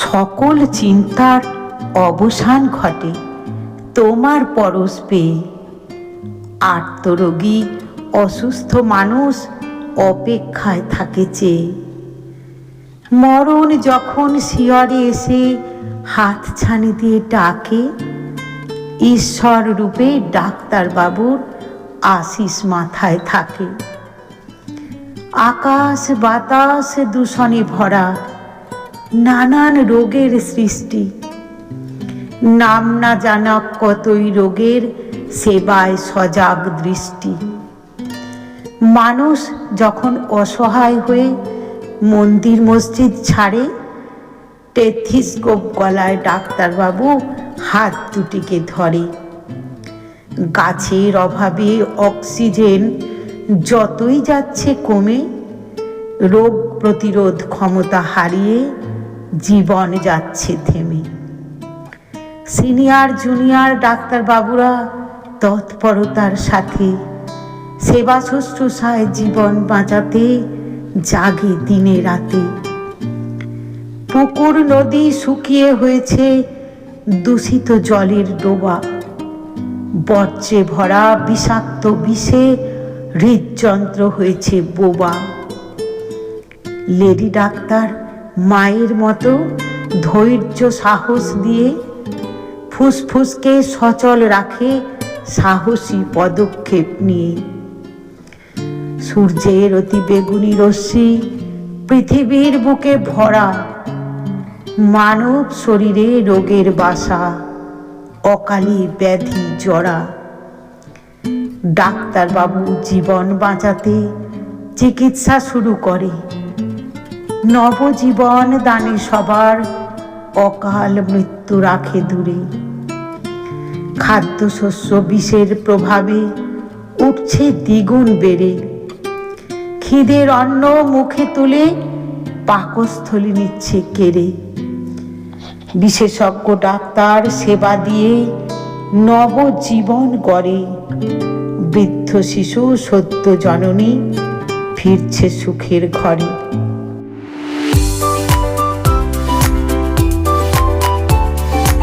সকল চিন্তার অবসান ঘটে তোমার পরশ পেয়ে। আর্তরোগী, অসুস্থ মানুষ অপেক্ষায় থাকে চেয়ে। মরণ যখন শিয়রে এসে হাত ছানি দিয়ে ডাকে, ঈশ্বর রূপে ডাক্তারবাবুর আশিস মাথায় থাকে। আকাশ বাতাস দূষণে ভরা নানান রোগের সৃষ্টি। নাম না জানা কতই রোগের, সেবায় সজাগ দৃষ্টি। মানুষ যখন অসহায় হয়ে মন্দির মসজিদ ছাড়ে, টেথিস্কোপ গলায় ডাক্তারবাবু হাত দুটিকে ধরে। গাছের অভাবে অক্সিজেন যতই যাচ্ছে কমে, রোগ প্রতিরোধ ক্ষমতা হারিয়ে জীবন যাচ্ছে থেমে। সিনিয়র, জুনিয়র, ডাক্তারবাবুরা তৎপরতার সাথে সেবা শুশ্রূষায় জীবন বাঁচাতে জাগে দিনে রাতে। পুকুর, নদী শুকিয়ে হয়েছে দূষিত জলের ডোবা। বর্জ্যে ভরা বিষাক্ত বিষে হৃদযন্ত্র হয়েছে বোবা। লেডি ডাক্তার মায়ের মতো ধৈর্য সাহস দিয়ে ফুসফুসকে সচল রাখে সাহসী পদক্ষেপ নিয়ে। সূর্যের অতি বেগুনি রশ্মি পৃথিবীর বুকে ভরা মানব শরীরে রোগের বাসা, অকালে ব্যাধি জড়া ডাক্তারবাবু জীবন বাঁচাতে চিকিৎসা শুরু করে। নবজীবন দানে সবার, অকাল মৃত্যু রাখে দূরে। খাদ্যশস্য বিষের প্রভাবে উঠছে দ্বিগুণ বেড়ে। খিদের অন্ন মুখে তুলে পাকস্থলী নিচ্ছে কেড়ে। বিশেষজ্ঞ ডাক্তার সেবা দিয়ে নবজীবন গড়ে। বৃদ্ধ শিশু সদ্য জননী, ফিরছে সুখের ঘরে।